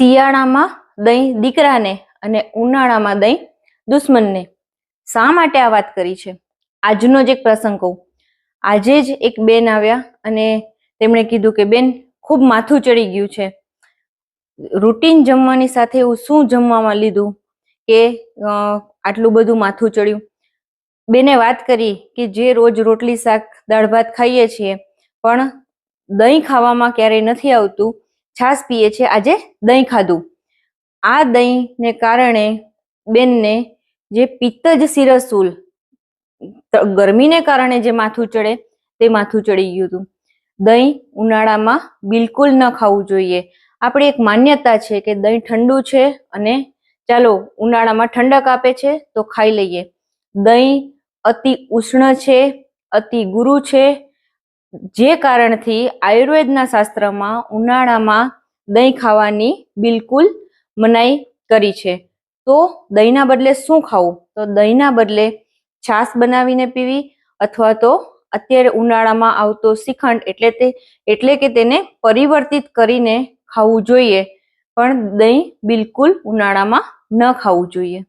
શિયાળામાં દહીં દીકરાને અને ઉનાળામાં દહીં દુશ્મનને. શા માટે આ વાત કરી છે? આજનો જ એક પ્રસંગ કહું. આજે જ એક બેન આવ્યા અને તેમણે કીધું કે, બેન, ખૂબ માથું ચડી ગયું છે. રૂટીન જમવાની સાથે એવું શું જમવામાં લીધું? કે આટલું બધું માથું ચડ્યું? બેને વાત કરી કે, જે રોજ રોટલી, શાક, દાળ, ભાત ખાઈએ છીએ, પણ દહીં ખાવામાં ક્યારેય નથી આવતું. છાશ પીએ છે આજે દહીં ખાધું. આ દહીંને કારણે બેનને જે પિત્તજ શિરસુલ ત- ગરમીને કારણે જે માથું ચડે તે માથું ચડી ગયું હતું. દહીં ઉનાળામાં બિલકુલ ન ખાવું જોઈએ. આપણી એક માન્યતા છે કે દહીં ઠંડુ છે અને ચાલો ઉનાળામાં ઠંડક આપે છે તો ખાઈ લઈએ. દહીં અતિ ઉષ્ણ છે, અતિ ગુરુ છે જે કારણથી આયુર્વેદના શાસ્ત્રમાં ઉનાળામાં દહીં ખાવાની બિલકુલ મનાઈ કરી છે. તો દહીંના બદલે શું ખાવું? તો દહીંના બદલે છાશ બનાવીને પીવી અથવા તો અત્યારે ઉનાળામાં આવતો શ્રીખંડ એટલે તે, એટલે કે તેને પરિવર્તિત કરીને ખાવું જોઈએ. પણ દહીં બિલકુલ ઉનાળામાં ન ખાવું જોઈએ.